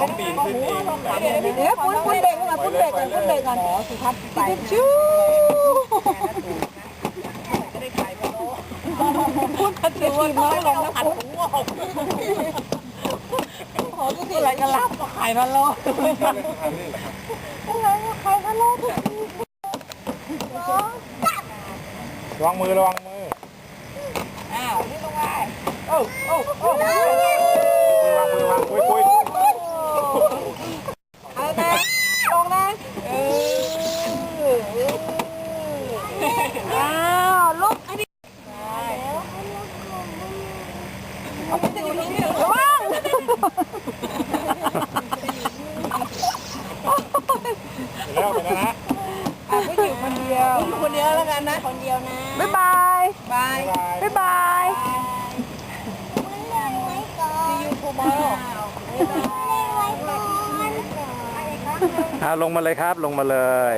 ต้องปีนขึ้นเองเดี๋ยวคุณคุณเบรกก่อนคุณเบรกก่อนคุณเบรกก่อนสุทัศน์ไปชู้คุณพูดจะทีน้อยลงนะคุณโอ้ก็คืออะไรกันลับขายพันโลอะไรขายพันโลทุกทีระวังมือระวังมือ อ้าว นี่ลงไปโอ้โอ้โอ้วังมือวังคุยคุยเอานะลงนะเออ อ้าวลุกอันนี้ว้าวแล้วไปแล้วนะอะก็อยู่คนเดียวอยู่คนเดียวแล้วกันนะ คนเดียวนะ บ๊ายบาย บาย บ๊ายบาย See you tomorrow อ่าลงมาเลยครับ ลงมาเลย